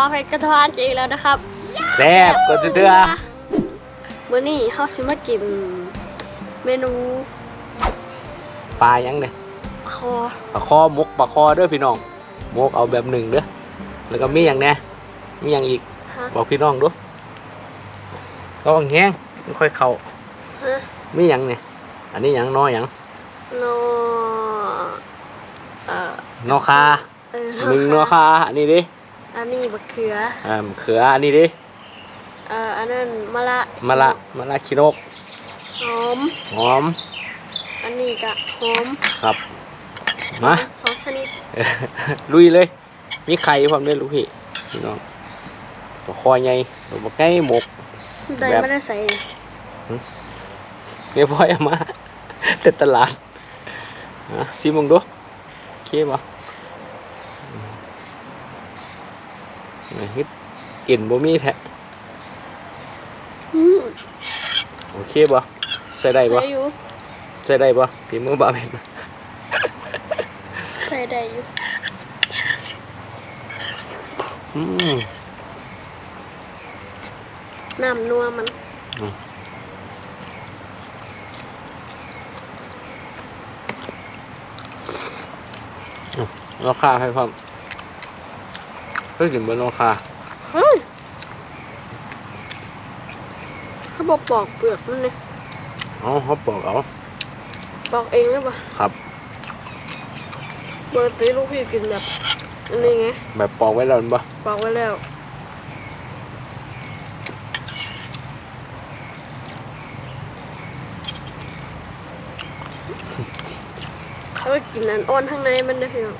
องบาเพชรกระทานจีแล้วนะครับแซ่บก็จะเถื่อวันนี้เขาสิมากิน เมนูปลายังเนี่ยคอปลาคอหมกปลาคอเด้อพี่น้องหมกเอาแบบหนึ่งเด้อแล้วก็มีอย่างแน่มีอย่างอีกฮะบอกพี่น้องดูก็วางแห้งไม่ค่อยเข้าฮะมีอย่างเนี่ยอันนี้อย่างน้อยอย่างโนเอ่อนอคาเออหนึ่งนอคาอันนี้ดิ อันนี้บักเขืออ่ามะเขืออันนี้ดิเอ่ออันนั้นมะละมะละมะละคิโรกหอม หอมอันนี้ก็หอมครับมาสองชนิด ลุยเลย มีไข่พร้อมด้วยลูกพี่พี่น้องปลาคอใหญ่ตัวปลาไก่หมกได้แบบ ไม่ได้ใส่เรียบร้อยเอามาเต็ดตลาดอะชิมมึงดูโอเคป่ะ ฮิตกลิ่นบ่มีแท้อืมโอเคป่ะใส่ได้ป่ะใส่อยู่ใส่ได้ป่ะฝีมือบ่าวเป็นใส่ได้อยู่อืมน้ำนัวมันราคาให้พร้อม เฮ้ยกินบนราคาเฮ้ยเขาบอกปอกเปลือกมันเนี่ยเอาเขาปอกเอาปอกเองหรือเปล่าครับปกติลูกพี่กินแบบอันนี้ไงแบบปอกไว้แล้วเห็นป่ะปอกไว้แล้วเขาไปกินอันอ้อนข้างในมันได้เพียง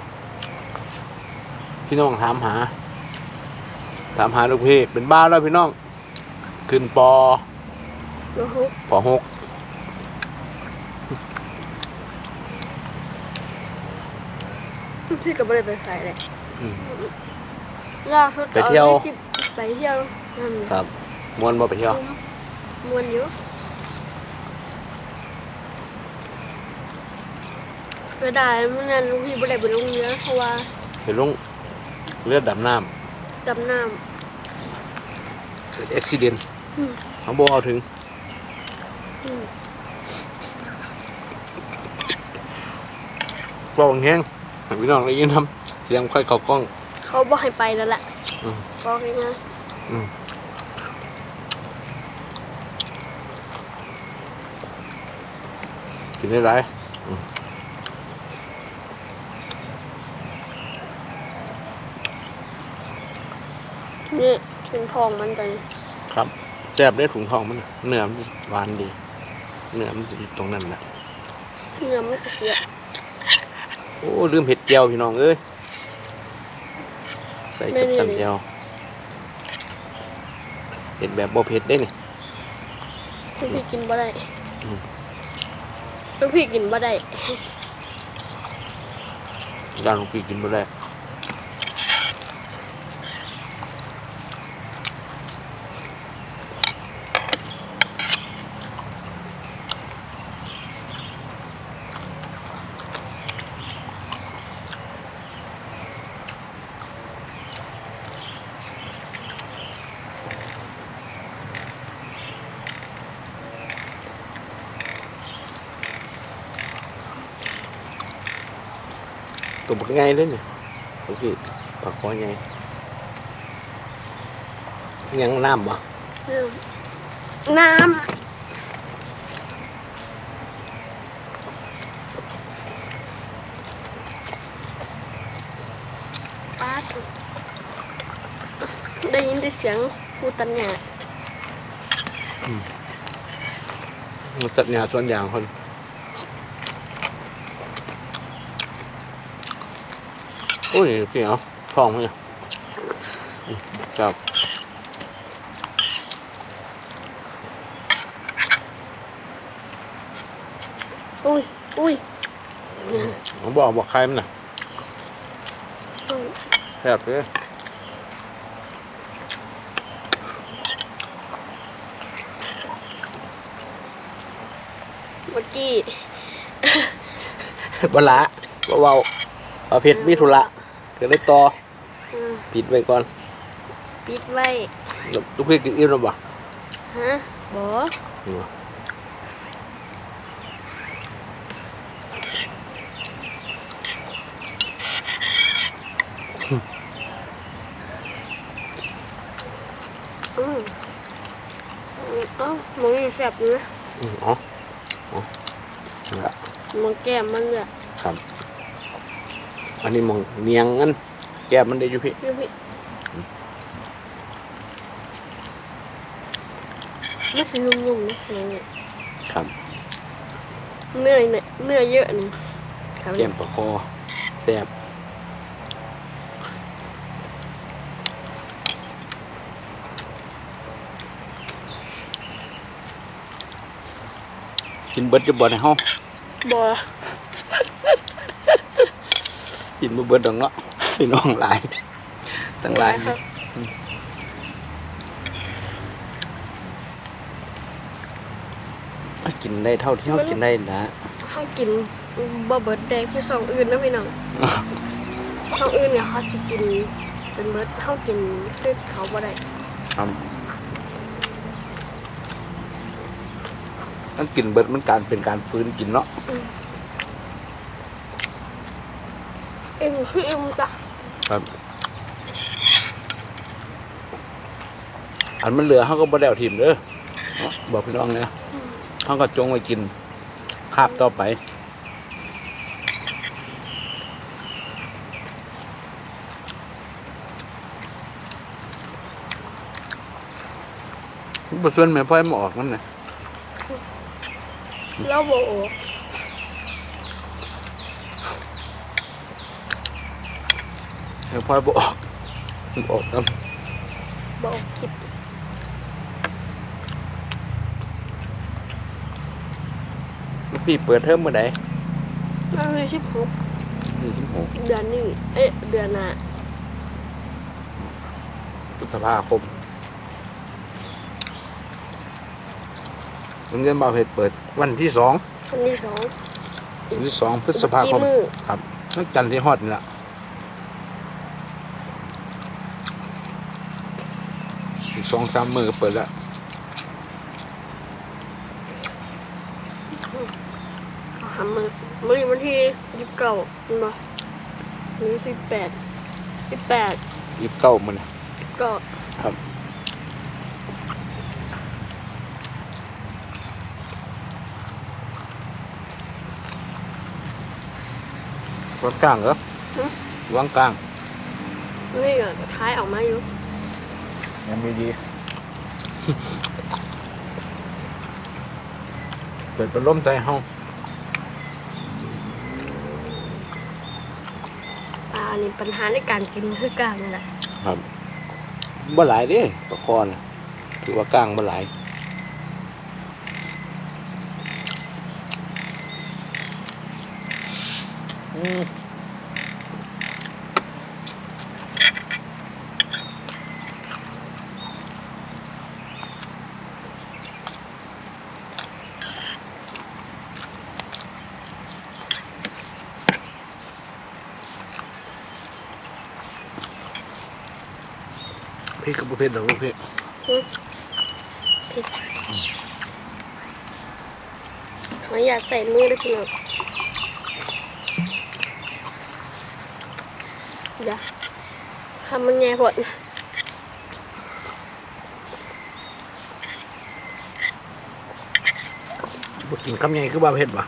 พี่น้องถามหา ถามหาลูกพี่เป็นบ้าแล้วพี่น้อง ขึ้นปอแล้วฮุกปอหกพี่ก็ไม่ได้ไปใส่เลยอืมยากสุดไปเที่ยวอาที่ไปเที่ยวนั่นครับมวนบ่ไปเที่ยวมวนอยู่ไม่ได้เมื่อนั้นลูกพี่ไม่ได้ไปลงเรือเพราะว่าเห็นลุงเลือดดำน้ดำน้ำ เกิดอุบิเหตุอืมเขาบเอาถึงำอืมปองแห้งให้พี่น้องได้ยินทำเสียงค่อยเข้ากล้อง เขาบอกให้ไปแล้วแหละอืม บอกให้นะอืมกินได้ไรนี่ เป็นทองมันกันครับแซ่บได้ถุงทองมันน่ะเนื้อมันหวานดี เนื้อมันอยู่ตรงนั้นแหละเนื้อมันก็เสียโอ้ลืมเผ็ดเจียวพี่น้องเอ้ยใส่กับจำเจียวเผ็ดแบบบ่เผ็ดได้นี่ลูกพี่กินบ่ได้อืมลูกพี่กินบ่ได้ย่างลูกพี่กินบ่ได้ ตัวบักไงเลยเนี่ยลูกพี่ปากคอไงยังน้ำบ่น้ำปาดได้ยินแต่เสียงกูตันหยา มันตัดหญ้าส่วนยางคนโอ้ยพี่เอาทองมั้ยอืมครับอุ้ยอุ้ยผมบอกบอกใครมันน่ะแซ่บเลยเมื่อกี้บละบ่เว้าประเภทมีธุระ ก็เลยต่ออืมปิดไว้ก่อนปิดไว้ลูกพี่กินอิ่มแล้วบ่ฮะบอนี่บ่อืมอืมเอ้ามันมีแสบอยู่นะอืมอ๋ออ๋อนั่นละมันแก้มมันเลยครับ อันนี้มองเนียงงั้นแก้มมันได้อยู่พี่พี่พี่ไม่ใช่นุ่มๆนะอย่างเงี้ยครับเนื้อเนี่ยเนื้อเยอะนี่ครับแก้มประคอแซ่บกินเบิดจะบ่ในห้องบอ กินบ่เบิดดอกเนาะพี่น้องหลายตั้งหลายครับกินได้เท่าที่เรากินได้นะข้าวกินบะเบิดแดงคือสองอื่นนะพี่น้องสองอื่นเนี่ยเขาจะกินเป็นเบิดข้าวกินด้วยเขาบ่ได้ครับมันกินเบิดมันการเป็นการฟื้นกินเนาะ เอ็มคือเอ็มจ้ะครับอันมันเหลือเขาก็บ่ได้เอาถิ่มเด้อเนาะบอกพี่น้องเนี่ยเขาก็จงไว้กินคาบต่อไปบส่วนแม่พ่อยมาออกมันนะแล้วบอกโอ้ แม่พ่อยบออกมันออกครับบอกคิดพี่เปิดเทอมเมื่อใดนั่นคือสิบหกยี่สิบหกเดือนนี้ เอ๊ะ เดือนหน้าพฤษภาคมโรงเรียนบาวเพชรเปิดวันที่สองวันที่สองวันที่สองพฤษภาคมกี่มือครับนักจันทร์ที่ฮอดนี่แหละ อีกสองสามมือก็เปิดแล้วเขาหามือมือวันที่ยี่สิบเก้าเห็นปะหรือสิบแปดสิบแปดยีบเก้ามันก็ครับวางกลางเหรอวางกลางนี่ก็ท้ายออกมาอยู่ ยังไม่ดีเปิดเป็นลมใจห้องอ่าอันนี้ปัญหาในการกินคือการนี่แหละครับบ่หลายเดิประคอนะถือว่ากลางบ่หลายอืม พี่กับบุเพชรดอกลูกพี่ไม่อยากใส่มือด้วยพี่น้องเดี๋ยวทำมันแย่หมดบ่กินคำใหญ่คือบ่าเพชรบ่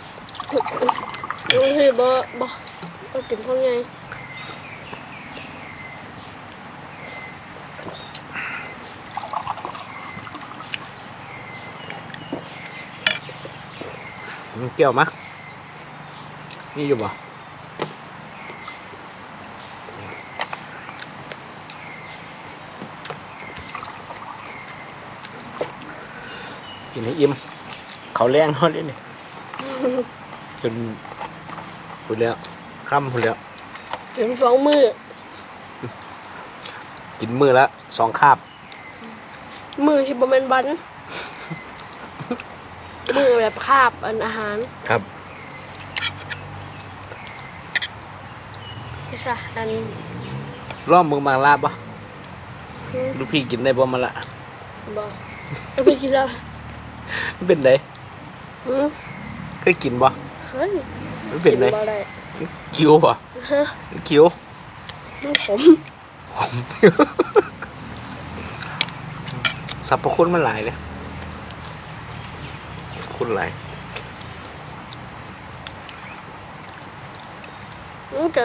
โอ้ยบ่บ่บ่กินเท่าไง เกี่ยวมะนี่อยู่บ่กินให้อิ่มเขาแรงเขาเลยนี่จนพูดแล้วค่ำพูดแล้วถึงสองมือกินมือละสองคาบ มือที่บ่แม่นบัน มือแบบคาบอันอาหารครับพี่ชาอันรอบมึงบางลาบปะอืมลูกพี่กินได้บ่มาละบ่จะไปกินแล้วมันเป็นไดอืมเคยกินบ่เฮ้ยมันเป็นไดกิบ่ได้คิวบ่ฮะคิวมันขมสรรพคุณมันหลายเลย คุณหลายมันก็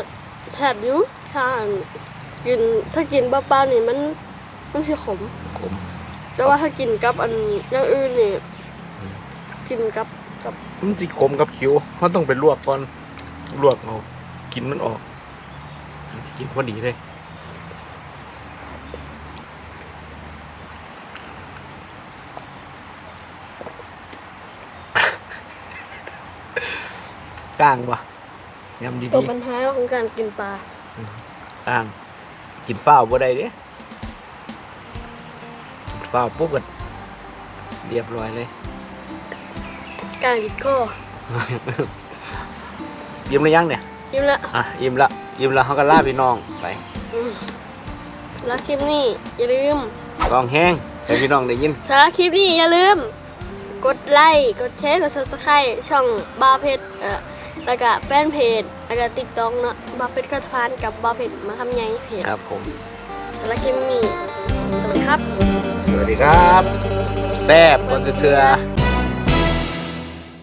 แถบอยู่ถ้ากินถ้ากินเปล่าๆนี่มันมันสิขม ขม แต่ว่าถ้ากินกับอันอย่างอื่นนี่กินกับกับมันสิขมกับคิวเขาต้องไปลวกก่อนลวกเอากินมันออกมันสิกินพอดีเลย กลางปะยำดีตัวปัญหาของการกินปลาๆกลาง กินฝ้าวบ่ได้เด้กินฝ้าวปุ๊บก็เรียบร้อยเลย การกินข้อยิ้มหรือยังเนี่ย ยิ้มละอะยิ้มละยิ้มละเขาก็ล่าพี่น้องไปอืมแล้วคลิปนี้อย่าลืมกองแห้งให้พี่น้องได้ยิน สาระคลิปนี้อย่าลืม กดไลค์กดแชร์กด subscribe ช่องบาเพชรเอ่อ แล้วก็แฟนเพจแล้วก็ติ๊กต็อกเนาะบาเพชรกัทานกับบาเพชรมาทำไงเพจครับผม สาระคลิปนี้สวัสดีครับ สวัสดีครับ แซ่บบ่สุดเทือ